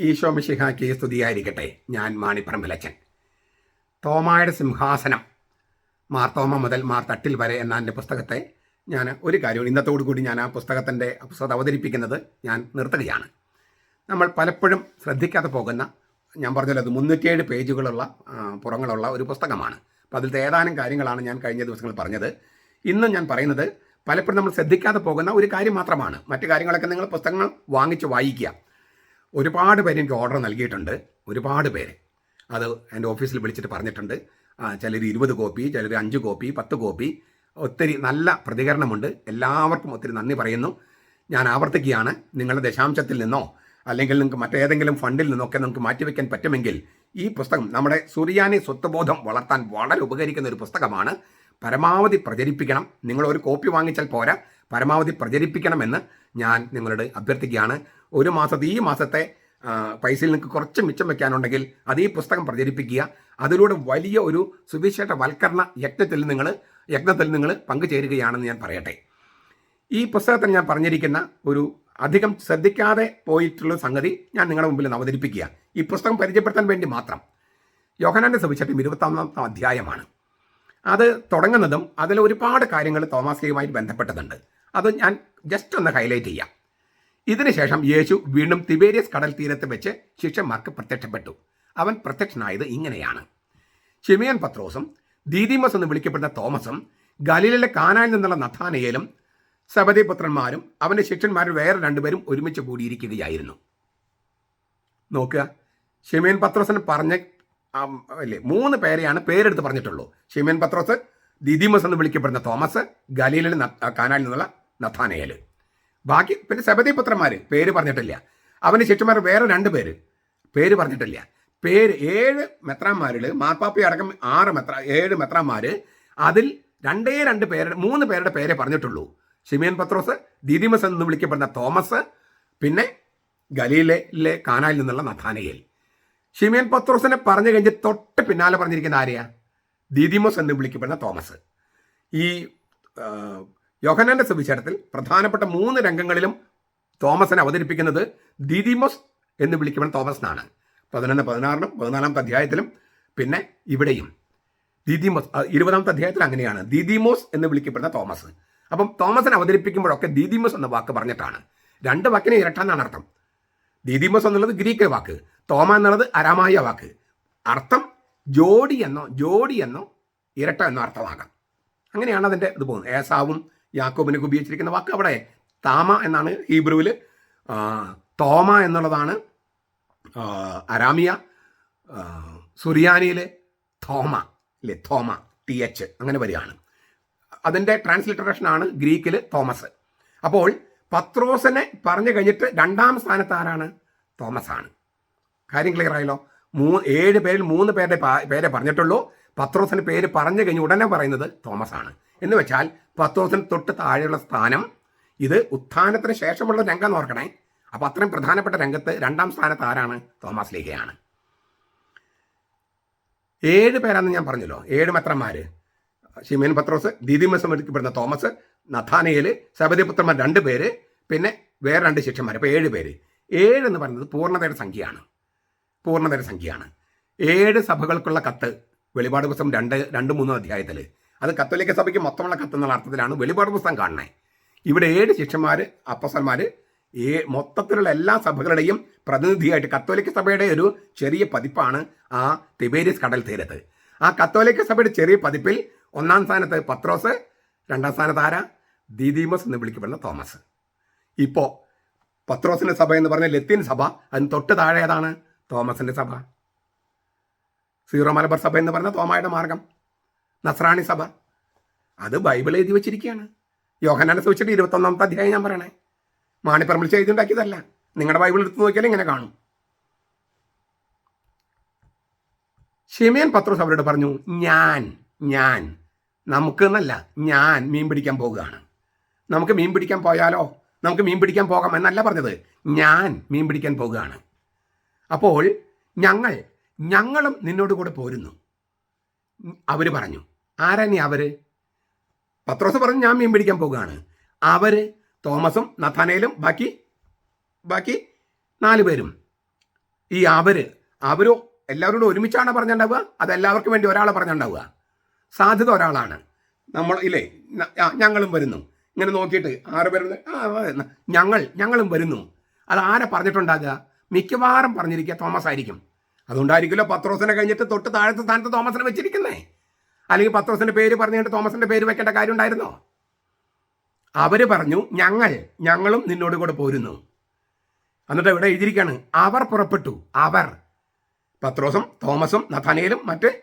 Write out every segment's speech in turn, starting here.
ഈശോ മിശിഹാക്ക് സ്തുതിയായിരിക്കട്ടെ ഞാൻ മാണിപ്പറമ്പിലച്ചൻ. തോമായുടെ സിംഹാസനം മാർത്തോമ മുതൽ മാർ തട്ടിൽ വരെ എന്ന എന്റെ പുസ്തകത്തെ ഞാൻ ഒരു കാര്യം ഇന്നത്തോടു കൂടി ഞാൻ ആ പുസ്തകത്തിന്റെ പുസ്തകം അവതരിപ്പിക്കുന്നത് ഞാൻ നിർത്തുകയാണ്. നമ്മൾ പലപ്പോഴും ശ്രദ്ധിക്കാതെ പോകുന്ന ഞാൻ പറഞ്ഞല്ലോ അത് മുന്നൂറ്റിയേഴ് പേജുകളുള്ള പുറങ്ങളുള്ള ഒരു പുസ്തകമാണ്. അപ്പോൾ അതിലത്തെ ഏതാനും കാര്യങ്ങളാണ് ഞാൻ കഴിഞ്ഞ ദിവസങ്ങൾ പറഞ്ഞത്. ഇന്നും ഞാൻ പറയുന്നത് പലപ്പോഴും നമ്മൾ ശ്രദ്ധിക്കാതെ പോകുന്ന ഒരു കാര്യം മാത്രമാണ്. മറ്റു കാര്യങ്ങളൊക്കെ നിങ്ങൾ പുസ്തകങ്ങൾ വാങ്ങിച്ച് വായിക്കുക. ഒരുപാട് പേര് എനിക്ക് ഓർഡർ നൽകിയിട്ടുണ്ട്. ഒരുപാട് പേര്. അത് എന്റെ ഓഫീസിൽ വിളിച്ചിട്ട് പറഞ്ഞിട്ടുണ്ട്. ചിലർ ഇരുപത് കോപ്പി ചിലർ അഞ്ച് കോപ്പി പത്ത് കോപ്പി ഒത്തിരി നല്ല പ്രതികരണമുണ്ട്. എല്ലാവർക്കും ഒത്തിരി നന്ദി പറയുന്നു. ഞാൻ ആവർത്തിക്കുകയാണ്. നിങ്ങളുടെ ദശാംശത്തിൽ നിന്നോ അല്ലെങ്കിൽ നിങ്ങൾക്ക് മറ്റേതെങ്കിലും ഫണ്ടിൽ നിന്നൊക്കെ നമുക്ക് മാറ്റിവെക്കാൻ പറ്റുമെങ്കിൽ ഈ പുസ്തകം നമ്മുടെ സുറിയാനി സ്വത്വബോധം വളർത്താൻ വളരെ ഉപകരിക്കുന്ന ഒരു പുസ്തകമാണ്. പരമാവധി പ്രചരിപ്പിക്കണം. നിങ്ങൾ ഒരു കോപ്പി വാങ്ങിച്ചാൽ പോരാ. പരമാവധി പ്രചരിപ്പിക്കണമെന്ന് ഞാൻ നിങ്ങളോട് അഭ്യർത്ഥിക്കുകയാണ്. ഒരു മാസത്തെ ഈ മാസത്തെ പൈസയിൽ നിങ്ങൾക്ക് കുറച്ച് മിച്ചം വെക്കാനുണ്ടെങ്കിൽ അത് ഈ പുസ്തകം പ്രചരിപ്പിക്കുക. അതിലൂടെ വലിയ ഒരു സുവിശേഷ വൽക്കരണ യജ്ഞത്തിൽ നിങ്ങൾ യജ്ഞത്തിൽ നിങ്ങൾ പങ്കുചേരുകയാണെന്ന് ഞാൻ പറയട്ടെ. ഈ പുസ്തകത്തിൽ ഞാൻ പറഞ്ഞിരിക്കുന്ന ഒരു അധികം ശ്രദ്ധിക്കാതെ പോയിട്ടുള്ള സംഗതി ഞാൻ നിങ്ങളുടെ മുമ്പിൽ അവതരിപ്പിക്കുക. ഈ പുസ്തകം പരിചയപ്പെടുത്താൻ വേണ്ടി മാത്രം. യോഹനാന്റെ സുവിശേഷം ഇരുപത്തൊന്നാം അധ്യായമാണ്. അത് തുടങ്ങുന്നതും അതിൽ ഒരുപാട് കാര്യങ്ങൾ തോമാസ്ലിയുമായിട്ട് ബന്ധപ്പെട്ടതുണ്ട്. അത് ഞാൻ ജസ്റ്റ് ഒന്ന് ഹൈലൈറ്റ് ചെയ്യാം. ഇതിനുശേഷം യേശു വീണ്ടും തിബേരിയസ് കടൽ തീരത്ത് വെച്ച് ശിഷ്യന്മാർക്ക് പ്രത്യക്ഷപ്പെട്ടു. അവൻ പ്രത്യക്ഷനായത് ഇങ്ങനെയാണ്. ഷിമിയൻ പത്രോസും ദീദിമസ് എന്ന് വിളിക്കപ്പെടുന്ന തോമസും ഗലീലിലെ കാനായിൽ നിന്നുള്ള നഥാനയേലും സബദി പുത്രന്മാരും അവന്റെ ശിഷ്യന്മാരും വേറെ രണ്ടുപേരും ഒരുമിച്ച് കൂടിയിരിക്കുകയായിരുന്നു. നോക്കുക ഷിമേൻ പത്രോസിന് പറഞ്ഞ അല്ലേ മൂന്ന് പേരെയാണ് പേരെടുത്ത് പറഞ്ഞിട്ടുള്ളൂ. ഷിമേൻ പത്രോസ് ദിദിമസ് എന്ന് വിളിക്കപ്പെടുന്ന തോമസ് ഗലീലിലെ കാനാലിൽ നിന്നുള്ള നഥാനയേൽ ബാക്കി പിന്നെ സബദി പുത്രന്മാർ പേര് പറഞ്ഞിട്ടില്ല. അവന് ശിഷ്യന്മാർ വേറെ രണ്ട് പേര് പേര് പറഞ്ഞിട്ടില്ല. പേര് ഏഴ് മെത്രാന്മാരിൽ മാർപ്പാപ്പി അടക്കം ആറ് മെത്ര ഏഴ് മെത്രാന്മാർ അതിൽ രണ്ടേ രണ്ട് പേരുടെ മൂന്ന് പേരുടെ പേരെ പറഞ്ഞിട്ടുള്ളൂ. ഷിമിയൻ പത്രോസ് ദിദിമസ് എന്ന് വിളിക്കപ്പെടുന്ന തോമസ് പിന്നെ ഗലീലയിലെ കാനായിൽ നിന്നുള്ള നഥാനയിൽ. ഷിമിയൻ പത്രോസിനെ പറഞ്ഞു കഴിഞ്ഞ് തൊട്ട് പിന്നാലെ പറഞ്ഞിരിക്കുന്ന ആരെയാ? ദീദിമോസ് എന്ന് വിളിക്കപ്പെടുന്ന തോമസ്. ഈ ആ, യോഹന്നാന്റെ സുവിശേഷത്തിൽ പ്രധാനപ്പെട്ട മൂന്ന് രംഗങ്ങളിലും തോമസിനെ അവതരിപ്പിക്കുന്നത് ദീദിമോസ് എന്ന് വിളിക്കപ്പെടുന്ന തോമസിനാണ്. പതിനൊന്ന് പതിനാറിനും പതിനാലാമത്തെ അധ്യായത്തിലും പിന്നെ ഇവിടെയും. ദീദിമോസ് ഇരുപതാമത്തെ അധ്യായത്തിൽ അങ്ങനെയാണ്. ദീദിമോസ് എന്ന് വിളിക്കപ്പെടുന്ന തോമസ്. അപ്പം തോമസിനെ അവതരിപ്പിക്കുമ്പോഴൊക്കെ ദീദിമോസ് എന്ന വാക്ക് പറഞ്ഞിട്ടാണ്. രണ്ട് വാക്കിനെ ഇരട്ടാന്നാണ് അർത്ഥം. ദീദിമോസ് എന്നുള്ളത് ഗ്രീക്ക് വാക്ക്. തോമ എന്നുള്ളത് അരാമായ വാക്ക്. അർത്ഥം ജോഡി എന്നോ ജോഡി എന്നോ ഇരട്ട എന്നോ അർത്ഥമാകാം. അങ്ങനെയാണ് അതിന്റെ ഇത് പോകുന്നത്. ഏസാവും യാക്കോബിനൊക്കെ ഉപയോഗിച്ചിരിക്കുന്ന വാക്ക് അവിടെ താമ എന്നാണ് ഹീബ്രുവിൽ തോമ എന്നുള്ളതാണ് അരാമിയ സുറിയാനിയിലെ തോമ അല്ലേ തോമ ടി എച്ച് അങ്ങനെ വരികയാണ്. അതിന്റെ ട്രാൻസ്ലിറ്ററേഷനാണ് ഗ്രീക്കിൽ തോമസ്. അപ്പോൾ പത്രോസിനെ പറഞ്ഞു കഴിഞ്ഞിട്ട് രണ്ടാം സ്ഥാനത്ത് ആരാണ്? തോമസ് ആണ്. കാര്യം ക്ലിയർ ആയല്ലോ? മൂ ഏഴ് പേരിൽ മൂന്ന് പേരുടെ പേരെ പറഞ്ഞിട്ടുള്ളൂ. പത്രോസിന് പേര് പറഞ്ഞു കഴിഞ്ഞ് ഉടനെ പറയുന്നത് തോമസ് ആണ്. എന്ന് വെച്ചാൽ പത്രോസിന് തൊട്ട് താഴെയുള്ള സ്ഥാനം ഇത് ഉത്ഥാനത്തിന് ശേഷമുള്ള രംഗം ഓർക്കണേ. അപ്പോൾ അത്രയും പ്രധാനപ്പെട്ട രംഗത്ത് രണ്ടാം സ്ഥാനത്ത് ആരാണ്? തോമസ് ലീഹയാണ്. ഏഴ് പേരാന്ന് ഞാൻ പറഞ്ഞല്ലോ. ഏഴ് മെത്രന്മാര്. ഷിമേൻ പത്രോസ് ദീദിമ എടുക്കപ്പെടുന്ന തോമസ് നഥാനയിൽ സബദിപുത്രന്മാർ രണ്ട് പേര് പിന്നെ വേറെ രണ്ട് ശിഷ്യന്മാർ അപ്പോൾ ഏഴ് പേര്. ഏഴ് എന്ന് പറയുന്നത് പൂർണതയുടെ സംഖ്യയാണ്. പൂർണതയുടെ സംഖ്യയാണ്. ഏഴ് സഭകൾക്കുള്ള കത്ത് വെളിപാട് പുസ്തകം രണ്ട് രണ്ട് മൂന്നോ അധ്യായത്തിൽ അത് കത്തോലിക്ക സഭയ്ക്ക് മൊത്തമുള്ള കത്ത് എന്നുള്ള അർത്ഥത്തിലാണ് വെളിപാട് പുസ്തകം കാണുന്നത്. ഇവിടെ ഏഴ് ശിഷ്യന്മാർ അപ്പസന്മാർ ഈ മൊത്തത്തിലുള്ള എല്ലാ സഭകളുടെയും പ്രതിനിധിയായിട്ട് കത്തോലിക്ക സഭയുടെ ഒരു ചെറിയ പതിപ്പാണ് ആ തിബേരിയസ് കടൽ തീരത്ത്. ആ കത്തോലിക്ക സഭയുടെ ചെറിയ പതിപ്പിൽ ഒന്നാം സ്ഥാനത്ത് പത്രോസ് രണ്ടാം സ്ഥാനത്ത് ആരാ? ദീദീമസ് എന്ന് വിളിക്കപ്പെടുന്ന തോമസ്. ഇപ്പോൾ പത്രോസിന്റെ സഭ എന്ന് പറഞ്ഞ ലത്തീൻ സഭ അതിന് തൊട്ട് താഴെ ഏതാണ്? തോമസിന്റെ സഭ. സീറോ മലബാർ സഭ എന്ന് പറഞ്ഞ തോമായുടെ മാർഗം. നസ്രാണി സഭ. അത് ബൈബിൾ എഴുതി വെച്ചിരിക്കുകയാണ്. യോഹനാനെ സൂചിച്ചിട്ട് ഇരുപത്തൊന്നാമത്തെ അധ്യായം ഞാൻ പറയണേ. മാണിപ്പറമ്പിൽ ചെയ്തുണ്ടാക്കിയതല്ല നിങ്ങളുടെ ബൈബിൾ എടുത്ത് നോക്കിയാൽ ഇങ്ങനെ കാണും. ഷിമേൻ പത്രോസ് അവരോട് പറഞ്ഞു ഞാൻ ഞാൻ നമുക്ക് എന്നല്ല ഞാൻ മീൻ പിടിക്കാൻ പോവുകയാണ് നമുക്ക് മീൻ പിടിക്കാൻ പോയാലോ? നമുക്ക് മീൻ പിടിക്കാൻ പോകാം എന്നല്ല പറഞ്ഞത്. ഞാൻ മീൻ പിടിക്കാൻ പോവുകയാണ് അപ്പോൾ ഞങ്ങൾ ഞങ്ങളും നിന്നോട് കൂടെ പോരുന്നു. അവർ പറഞ്ഞു ആരാ നീ അവർ? പത്രോസ് പറഞ്ഞു ഞാൻ മീൻ പിടിക്കാൻ പോകുകയാണ് അവർ തോമസും നഥാനയിലും ബാക്കി ബാക്കി നാല് പേരും. ഈ അവർ അവരോ എല്ലാവരോടും ഒരുമിച്ചാണ് പറഞ്ഞിട്ടുണ്ടാവുക? അത് എല്ലാവർക്കും വേണ്ടി ഒരാളെ പറഞ്ഞിട്ടുണ്ടാവുക. സാധ്യത ഒരാളാണ്. നമ്മൾ ഇല്ലേ ഞങ്ങളും വരുന്നു. ഇങ്ങനെ നോക്കിയിട്ട് ആറ് ആ, ഞങ്ങൾ ഞങ്ങളും വരുന്നു. അത് ആരെ പറഞ്ഞിട്ടുണ്ടാകുക? മിക്കവാറും പറഞ്ഞിരിക്കുക തോമസ് ആയിരിക്കും അതുകൊണ്ടായിരിക്കുമല്ലോ പത്രോസിനെ കഴിഞ്ഞിട്ട് തൊട്ട് താഴത്തെ സ്ഥാനത്ത് തോമസിനെ വെച്ചിരിക്കുന്നേ. അല്ലെങ്കിൽ പത്രോസിന്റെ പേര് പറഞ്ഞിട്ട് തോമസിന്റെ പേര് വെക്കേണ്ട കാര്യം ഉണ്ടായിരുന്നോ അവർ പറഞ്ഞു ഞങ്ങൾ ഞങ്ങളും നിന്നോട് കൂടെ പോരുന്നു. എന്നിട്ട് ഇവിടെ എഴുതിയിരിക്കുകയാണ് അവർ പുറപ്പെട്ടു അവർ. പത്രോസും തോമസും നഥാനയിലും മറ്റ്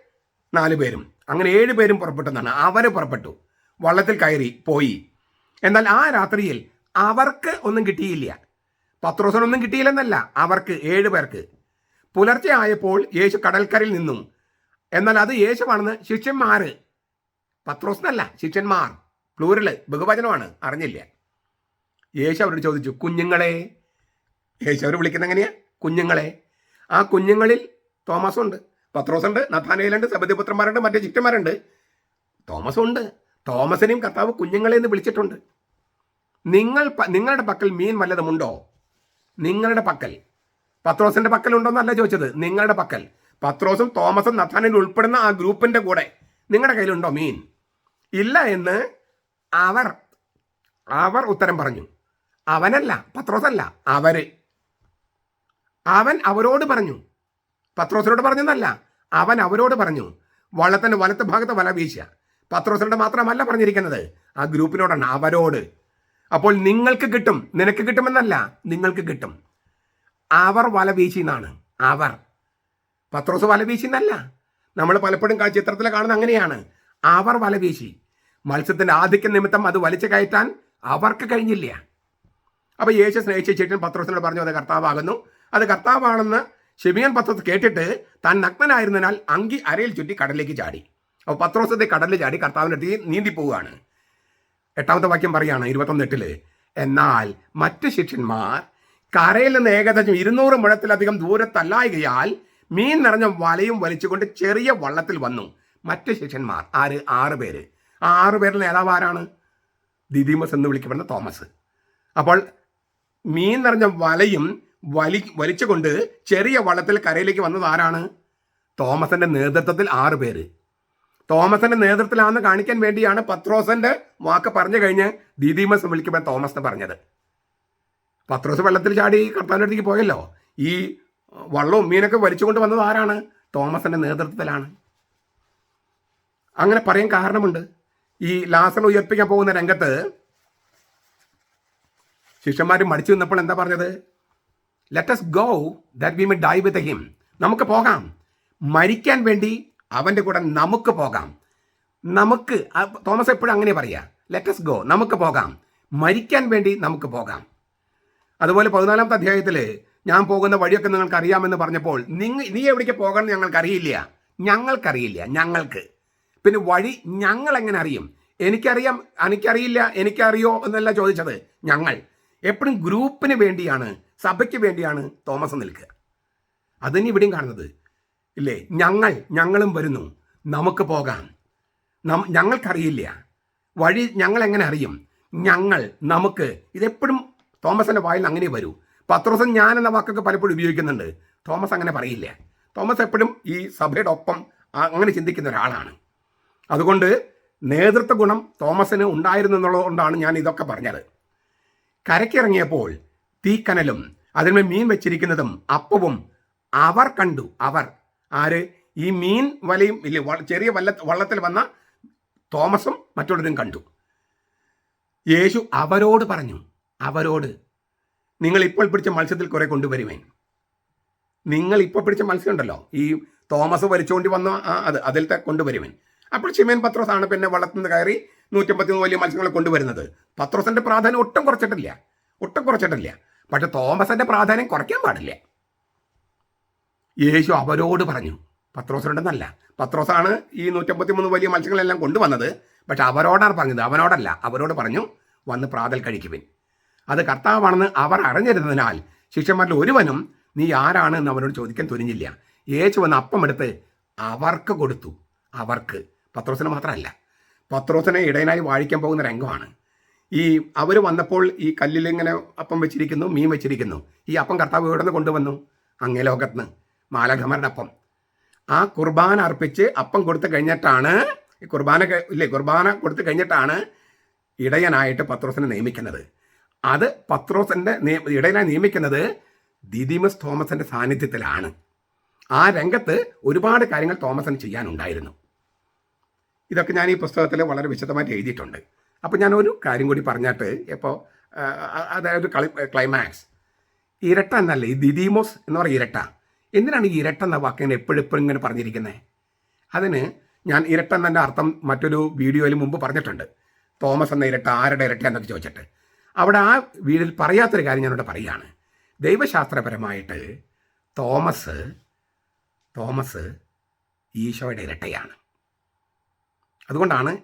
നാല് പേരും. അങ്ങനെ ഏഴ് പേരും പുറപ്പെട്ടെന്നാണ്. അവർ പുറപ്പെട്ടു. വള്ളത്തിൽ കയറി പോയി. എന്നാൽ ആ രാത്രിയിൽ അവർക്ക് ഒന്നും കിട്ടിയില്ല. പത്രോസിനൊന്നും കിട്ടിയില്ലെന്നല്ല അവർക്ക് ഏഴ് പേർക്ക്. പുലർച്ചെ ആയപ്പോൾ യേശു കടൽക്കരയിൽ നിന്നും എന്നാൽ അത് യേശുവാണെന്ന് ശിഷ്യന്മാർ പത്രോസ്നല്ല ശിഷ്യന്മാർ പ്ലൂരൽ ബഹുവചനമാണ് അറിഞ്ഞില്ല. യേശു അവരോട് ചോദിച്ചു കുഞ്ഞുങ്ങളെ യേശു അവർ വിളിക്കുന്ന എങ്ങനെയാ? കുഞ്ഞുങ്ങളെ ആ കുഞ്ഞുങ്ങളിൽ തോമസ് ഉണ്ട് പത്രോസ് ഉണ്ട് നഥാനയിലുണ്ട് സബദിപുത്രന്മാരുണ്ട് മറ്റേ ശിഷ്യന്മാരുണ്ട്. തോമസ് ഉണ്ട് തോമസിനെയും കർത്താവ് കുഞ്ഞുങ്ങളെ എന്ന് വിളിച്ചിട്ടുണ്ട്. നിങ്ങൾ നിങ്ങളുടെ പക്കൽ മീൻ വല്ലതുമുണ്ടോ? നിങ്ങളുടെ പക്കൽ. പത്രോസിന്റെ പക്കൽ ഉണ്ടോന്നല്ല ചോദിച്ചത് നിങ്ങളുടെ പക്കൽ. പത്രോസും തോമസും നഥാനിൽ ഉൾപ്പെടുന്ന ആ ഗ്രൂപ്പിന്റെ കൂടെ. നിങ്ങളുടെ കയ്യിലുണ്ടോ മീൻ? ഇല്ല എന്ന് അവർ അവർ ഉത്തരം പറഞ്ഞു. അവനല്ല പത്രോസല്ല അവർ. അവൻ അവരോട് പറഞ്ഞു. പത്രോസിനോട് പറഞ്ഞെന്നല്ല അവൻ അവരോട് പറഞ്ഞു. വള്ളത്തിന്റെ വലത്ത് ഭാഗത്ത് വല വീശുക പത്രോസിനോട് മാത്രമല്ല പറഞ്ഞിരിക്കുന്നത് ആ ഗ്രൂപ്പിനോടാണ് അവരോട്. അപ്പോൾ നിങ്ങൾക്ക് കിട്ടും നിനക്ക് കിട്ടുമെന്നല്ല നിങ്ങൾക്ക് കിട്ടും. അവർ വല വീശിന്നാണ് അവർ. പത്രോസ് വല വീശിന്നല്ല നമ്മൾ പലപ്പോഴും ചിത്രത്തിൽ കാണുന്ന അങ്ങനെയാണ്. അവർ വല വീശി മത്സ്യത്തിന്റെ ആധിക്യ നിമിത്തം അത് വലിച്ചു കയറ്റാൻ അവർക്ക് കഴിഞ്ഞില്ല. അപ്പൊ യേശു സ്നേഹിച്ച ചേട്ടൻ പത്രോസിനോട് പറഞ്ഞു അത് കർത്താവാകുന്നു. അത് കർത്താവാണെന്ന് ഷെമിയൻ പത്രോസ് കേട്ടിട്ട് താൻ നഗ്നനായിരുന്നതിനാൽ അങ്കി അരയിൽ ചുറ്റി കടലിലേക്ക് ചാടി. അപ്പോൾ പത്രോസത്തെ കടലിൽ ചാടി കർത്താവിന്റെ അടുത്ത് നീന്തി പോവുകയാണ്. എട്ടാമത്തെ വാക്യം പറയാണ് ഇരുപത്തൊന്നെട്ടിൽ. എന്നാൽ മറ്റ് ശിഷ്യന്മാർ കരയിൽ നിന്ന് ഏകദേശം ഇരുന്നൂറ് മുഴത്തിലധികം ദൂരത്തല്ലായകയാൽ മീൻ നിറഞ്ഞ വലയും വലിച്ചുകൊണ്ട് ചെറിയ വള്ളത്തിൽ വന്നു. മറ്റ് ശിഷ്യന്മാർ ആര്? ആറ് പേര്. ആ ആറ് പേരിൽ നേതാവ് ആരാണ്? ദിദിമസ് എന്ന് വിളിക്കപ്പെടുന്ന തോമസ്. അപ്പോൾ മീൻ നിറഞ്ഞ വലയും വലി വലിച്ചുകൊണ്ട് ചെറിയ വള്ളത്തിൽ കരയിലേക്ക് വന്നത് ആരാണ്? തോമസിന്റെ നേതൃത്വത്തിൽ ആറ് പേര്. തോമസിന്റെ നേതൃത്വത്തിലാണെന്ന് കാണിക്കാൻ വേണ്ടിയാണ് പത്രോസിന്റെ വാക്ക് പറഞ്ഞു കഴിഞ്ഞ് ദീദീമസ് വിളിക്കുമ്പോൾ തോമസ് എന്ന് പറഞ്ഞത്. പത്രോസ് വെള്ളത്തിൽ ചാടി കർത്താവിന്റെ അടുത്തേക്ക് പോയല്ലോ. ഈ വള്ളവും മീനൊക്കെ വലിച്ചുകൊണ്ട് വന്നത് ആരാണ്? തോമസിന്റെ നേതൃത്വത്തിലാണ്. അങ്ങനെ പറയാൻ കാരണമുണ്ട്. ഈ ലാസർ ഉയർപ്പിക്കാൻ പോകുന്ന രംഗത്ത് ശിഷ്യന്മാർ മടിച്ചു നിന്നപ്പോൾ എന്താ പറഞ്ഞത്? Let's go that we may die with him നമുക്ക് പോകാം. മരിക്കാൻ വേണ്ടി അവന്റെ കൂടെ നമുക്ക് പോകാം. നമുക്ക് തോമസ് എപ്പോഴും അങ്ങനെ പറയാ. ലെറ്റസ് ഗോ നമുക്ക് പോകാം. മരിക്കാൻ വേണ്ടി നമുക്ക് പോകാം. അതുപോലെ പതിനാലാമത്തെ അധ്യായത്തിൽ ഞാൻ പോകുന്ന വഴിയൊക്കെ നിങ്ങൾക്ക് അറിയാമെന്ന് പറഞ്ഞപ്പോൾ നിങ്ങൾ നീ എവിടേക്ക് പോകണം ഞങ്ങൾക്കറിയില്ല. ഞങ്ങൾക്കറിയില്ല. ഞങ്ങൾക്ക്. പിന്നെ വഴി ഞങ്ങൾ എങ്ങനെ അറിയും? എനിക്കറിയാം എനിക്കറിയില്ല എനിക്കറിയോ എന്നല്ല ചോദിച്ചത് ഞങ്ങൾ. എപ്പോഴും ഗ്രൂപ്പിന് വേണ്ടിയാണ് സഭയ്ക്ക് വേണ്ടിയാണ് തോമസ് നിൽക്കുക. അതിന് ഇവിടെയും കാണുന്നത് ഇല്ലേ? ഞങ്ങൾ ഞങ്ങളും വരുന്നു. നമുക്ക് പോകാം. നം ഞങ്ങൾക്കറിയില്ല. വഴി ഞങ്ങൾ എങ്ങനെ അറിയും? ഞങ്ങൾ നമുക്ക്. ഇതെപ്പോഴും തോമസിന്റെ വായിൽ അങ്ങനെ വരൂ. പത്രോസൻ ഞാൻ എന്ന വാക്കൊക്കെ പലപ്പോഴും ഉപയോഗിക്കുന്നുണ്ട്. തോമസ് അങ്ങനെ പറയില്ല. തോമസ് എപ്പോഴും ഈ സഭയുടെ ഒപ്പം അങ്ങനെ ചിന്തിക്കുന്ന ഒരാളാണ്. അതുകൊണ്ട് നേതൃത്വ ഗുണം തോമസിന് ഉണ്ടായിരുന്നു എന്നുള്ളതുകൊണ്ടാണ് ഞാൻ ഇതൊക്കെ പറഞ്ഞത്. കരക്കിറങ്ങിയപ്പോൾ തീക്കനലും അതിന്മേൽ മീൻ വെച്ചിരിക്കുന്നതും അപ്പവും അവർ കണ്ടു. അവർ ആര്? ഈ മീൻ വലയും ഇല്ല ചെറിയ വല്ല വള്ളത്തിൽ വന്ന തോമസും മറ്റുള്ളവരും കണ്ടു. യേശു അവരോട് പറഞ്ഞു. അവരോട് നിങ്ങൾ ഇപ്പോൾ പിടിച്ച മത്സ്യത്തിൽ കുറെ കൊണ്ടുവരുമേ നിങ്ങൾ ഇപ്പോൾ പിടിച്ച മത്സ്യം ഉണ്ടല്ലോ ഈ തോമസ് വലിച്ചുകൊണ്ട് വന്ന ആ അത് അതിലത്തെ കൊണ്ടുവരുമേ അപ്പോൾ ഷിമേൻ പത്രോസാണ് പിന്നെ വള്ളത്തിൽ നിന്ന് കയറി നൂറ്റമ്പത്തി വലിയ മത്സ്യങ്ങളെ കൊണ്ടുവരുന്നത്. പത്രോസിന്റെ പ്രാധാന്യം ഒട്ടും കുറച്ചിട്ടില്ല. ഒട്ടും കുറച്ചിട്ടില്ല. പക്ഷെ തോമസിന്റെ പ്രാധാന്യം കുറയ്ക്കാൻ പാടില്ല. യേശു അവരോട് പറഞ്ഞു പത്രോസിനുണ്ടെന്നല്ല പത്രോസാണ് ഈ നൂറ്റമ്പത്തി മൂന്ന് വലിയ മത്സ്യങ്ങളെല്ലാം കൊണ്ടുവന്നത്. പക്ഷെ അവരോടാണ് പറഞ്ഞത്. അവനോടല്ല. അവരോട് പറഞ്ഞു വന്ന് പ്രാതൽ കഴിക്കുവിൻ. അത് കർത്താവാണെന്ന് അവർ അറിഞ്ഞിരുന്നതിനാൽ ശിഷ്യന്മാരിൽ ഒരുവനും നീ ആരാണ് എന്ന് അവനോട് ചോദിക്കാൻ തുനിഞ്ഞില്ല. യേശു വന്ന് അപ്പം എടുത്ത് അവർക്ക് കൊടുത്തു. അവർക്ക്. പത്രോസിന് മാത്രമല്ല. പത്രോസിനെ ഇടയനായി വാഴിക്കാൻ പോകുന്ന രംഗമാണ്. ഈ അവർ വന്നപ്പോൾ ഈ കല്ലിൽ ഇങ്ങനെ അപ്പം വെച്ചിരിക്കുന്നു മീൻ വെച്ചിരിക്കുന്നു. ഈ അപ്പം കർത്താവ് ഇവിടെ നിന്ന് കൊണ്ടുവന്നു? അങ്ങേ ലോകത്ത് മാലഘമരുടെ അപ്പം. ആ കുർബാന അർപ്പിച്ച് അപ്പം കൊടുത്തു കഴിഞ്ഞിട്ടാണ് ഈ കുർബാന ഇല്ലേ കുർബാന കൊടുത്തു കഴിഞ്ഞിട്ടാണ് ഇടയനായിട്ട് പത്രോസിനെ നിയമിക്കുന്നത്. അത് പത്രോസിന്റെ ഇടയിലായി നിയമിക്കുന്നത് ദിദിമസ് തോമസിന്റെ സാന്നിധ്യത്തിലാണ്. ആ രംഗത്ത് ഒരുപാട് കാര്യങ്ങൾ തോമസിന് ചെയ്യാനുണ്ടായിരുന്നു. ഇതൊക്കെ ഞാൻ ഈ പുസ്തകത്തിൽ വളരെ വിശദമായിട്ട് എഴുതിയിട്ടുണ്ട്. അപ്പോൾ ഞാൻ ഒരു കാര്യം കൂടി പറഞ്ഞിട്ട് ഇപ്പോൾ അതായത് കളി ക്ലൈമാക്സ് ഇരട്ട എന്നല്ല ഈ ദിദിമോസ് എന്ന് പറയുന്ന ഇരട്ട. എന്തിനാണ് ഈ ഇരട്ട എന്ന വാക്കിനെ എപ്പോഴും എപ്പോഴും ഇങ്ങനെ പറഞ്ഞിരിക്കുന്നത് അതിന് ഞാൻ ഇരട്ട എന്നതിന്റെ അർത്ഥം മറ്റൊരു വീഡിയോയിൽ മുമ്പ് പറഞ്ഞിട്ടുണ്ട്. തോമസ് എന്ന ഇരട്ട ആരുടെ ഇരട്ട എന്നൊക്കെ ചോദിച്ചിട്ട്. അവിടെ ആ വീടിൽ പറയാത്തൊരു കാര്യം ഞാനിവിടെ പറയുകയാണ്. ദൈവശാസ്ത്രപരമായിട്ട് തോമസ് തോമസ് ഈശോയുടെ ഇരട്ടയാണ്. അതുകൊണ്ടാണ്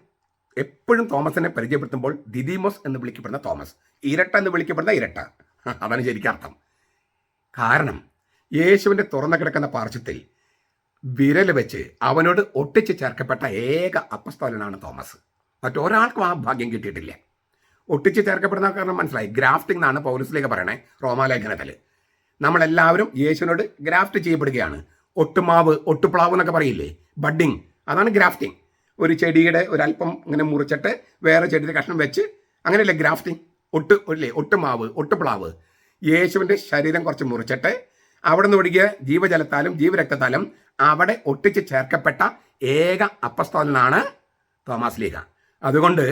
എപ്പോഴും തോമസിനെ പരിചയപ്പെടുത്തുമ്പോൾ ദിദിമോസ് എന്ന് വിളിക്കപ്പെടുന്ന തോമസ്. ഇരട്ട എന്ന് വിളിക്കപ്പെടുന്ന ഇരട്ട. അതാണ് ശരിക്കർത്ഥം കാരണം യേശുവിന്റെ തുറന്നു കിടക്കുന്ന പാർശ്വത്തിൽ വിരൽ വെച്ച് അവനോട് ഒട്ടിച്ച് ചേർക്കപ്പെട്ട ഏക അപ്പസ്തോലനാണ് തോമസ്. മറ്റൊരാൾക്കും ആ ഭാഗ്യം കിട്ടിയിട്ടില്ല. ഒട്ടിച്ച് ചേർക്കപ്പെടുന്ന കാരണം മനസ്സിലായി. ഗ്രാഫ്റ്റിംഗ് എന്നാണ് പൗലസിലേക്ക് പറയണേ റോമാലേഖനത്തിൽ നമ്മളെല്ലാവരും യേശുവിനോട് ഗ്രാഫ്റ്റ് ചെയ്യപ്പെടുകയാണ്. ഒട്ടുമാവ് ഒട്ടുപ്ലാവ് എന്നൊക്കെ പറയില്ലേ? ബഡ്ഡിങ് അതാണ് ഗ്രാഫ്റ്റിംഗ്. ഒരു ചെടിയുടെ ഒരല്പം ഇങ്ങനെ മുറിച്ചിട്ട് വേറെ ചെടിയുടെ കഷ്ണം വെച്ച് അങ്ങനെയല്ലേ ഗ്രാഫ്റ്റിംഗ്? ഒട്ട് ഇല്ലേ ഒട്ടുമാവ് ഒട്ടുപ്ലാവ്. യേശുവിന്റെ ശരീരം കുറച്ച് മുറിച്ചിട്ട് അവിടെ നിന്ന് ഒഴുകിയ ജീവജലത്താലും ജീവരക്തത്താലും അവിടെ ഒട്ടിച്ച് ചേർക്കപ്പെട്ട ഏക അപ്പസ്തോലനാണ് തോമസ് ലീഗ. അതുകൊണ്ട്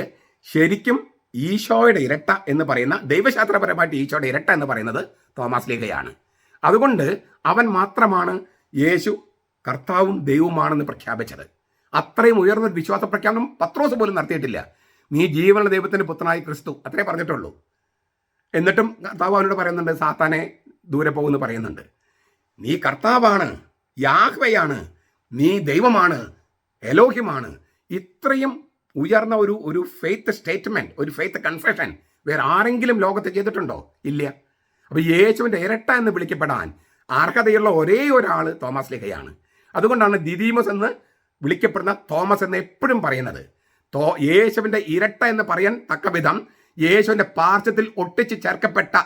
ശരിക്കും ഈശോയുടെ ഇരട്ട എന്ന് പറയുന്ന ദൈവശാസ്ത്രപരമായിട്ട് ഈശോയുടെ ഇരട്ട എന്ന് പറയുന്നത് തോമസ് ലീഗയാണ്. അതുകൊണ്ട് അവൻ മാത്രമാണ് യേശു കർത്താവും ദൈവവുമാണെന്ന് പ്രഖ്യാപിച്ചത്. അത്രയും ഉയർന്ന വിശ്വാസ പ്രഖ്യാപനം പത്രോസ് പോലും നടത്തിയിട്ടില്ല. നീ ജീവനുള്ള ദൈവത്തിന്റെ പുത്രനായി ക്രിസ്തു അത്രേ പറഞ്ഞിട്ടുള്ളൂ. എന്നിട്ടും കർത്താവ് അവനോട് പറയുന്നുണ്ട് സാത്താനെ ദൂരെ പോകുമെന്ന് പറയുന്നുണ്ട്. നീ കർത്താവാണ് യാഹ്വയാണ് നീ ദൈവമാണ് എലോഹ്യമാണ്. ഇത്രയും ഉയർന്ന ഒരു ഒരു ഫെയ്ത്ത് സ്റ്റേറ്റ്മെന്റ് ഒരു ഫെയ്ത്ത് കൺഫെഷൻ വേറെ ആരെങ്കിലും ലോകത്ത് ചെയ്തിട്ടുണ്ടോ? ഇല്ല. അപ്പൊ യേശുവിന്റെ ഇരട്ട എന്ന് വിളിക്കപ്പെടാൻ അർഹതയുള്ള ഒരേ ഒരാൾ തോമസ് ലിഹയാണ്. അതുകൊണ്ടാണ് ദിദീമസ് എന്ന് വിളിക്കപ്പെടുന്ന തോമസ് എന്ന് എപ്പോഴും പറയുന്നത്. തോ യേശുവിന്റെ ഇരട്ട എന്ന് പറയാൻ തക്ക വിധം യേശുവിന്റെ പാർശ്വത്തിൽ ഒട്ടിച്ച് ചേർക്കപ്പെട്ട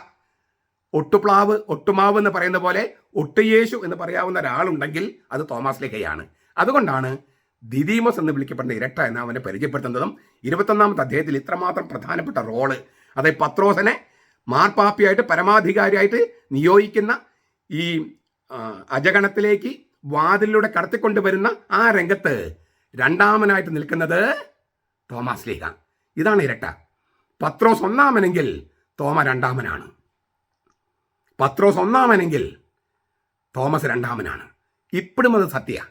ഒട്ടുപ്ലാവ് ഒട്ടുമാവ് എന്ന് പറയുന്ന പോലെ ഒട്ടുയേശു എന്ന് പറയാവുന്ന ഒരാളുണ്ടെങ്കിൽ അത് തോമസ് ലിഹയാണ്. അതുകൊണ്ടാണ് ദിദീമസ് എന്ന് വിളിക്കപ്പെടുന്ന ഇരട്ട എന്ന് അവനെ പരിചയപ്പെടുത്തുന്നതും ഇരുപത്തൊന്നാമത്തെ അദ്ദേഹത്തിൽ ഇത്രമാത്രം പ്രധാനപ്പെട്ട റോൾ അതായത് പത്രോസനെ മാർപ്പാപ്പിയായിട്ട് പരമാധികാരിയായിട്ട് നിയോഗിക്കുന്ന ഈ അജഗണത്തിലേക്ക് വാതിലൂടെ കടത്തിക്കൊണ്ടുവരുന്ന ആ രംഗത്ത് രണ്ടാമനായിട്ട് നിൽക്കുന്നത് തോമസ് ലീഹ. ഇതാണ് ഇരട്ട. പത്രോസ് ഒന്നാമനെങ്കിൽ തോമ രണ്ടാമനാണ്. പത്രോസ് ഒന്നാമനെങ്കിൽ തോമസ് രണ്ടാമനാണ്. ഇപ്പോഴും അത് സത്യ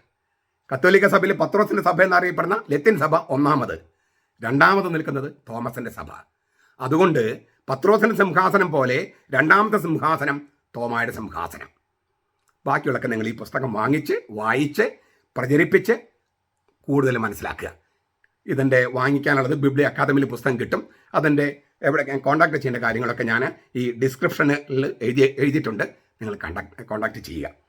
കത്തോലിക്ക സഭയിൽ പത്രോസിന്റെ സഭ എന്നറിയപ്പെടുന്ന ലത്തിൻ സഭ ഒന്നാമത്. രണ്ടാമത് നിൽക്കുന്നത് തോമസിന്റെ സഭ. അതുകൊണ്ട് പത്രോസിന്റെ സിംഹാസനം പോലെ രണ്ടാമത്തെ സിംഹാസനം തോമായുടെ സിംഹാസനം. ബാക്കിയുള്ളൊക്കെ നിങ്ങൾ ഈ പുസ്തകം വാങ്ങിച്ച് വായിച്ച് പ്രചരിപ്പിച്ച് കൂടുതൽ മനസ്സിലാക്കുക. ഇതിന്റെ വാങ്ങിക്കാനുള്ളത് ബിബ്ലി അക്കാദമിയിൽ പുസ്തകം കിട്ടും. അതിന്റെ എവിടെ കോൺടാക്ട് ചെയ്യേണ്ട കാര്യങ്ങളൊക്കെ ഞാൻ ഈ ഡിസ്ക്രിപ്ഷനിൽ എഴുതി എഴുതിയിട്ടുണ്ട്. നിങ്ങൾ കണ്ടാക്ട് കോൺടാക്ട് ചെയ്യുക.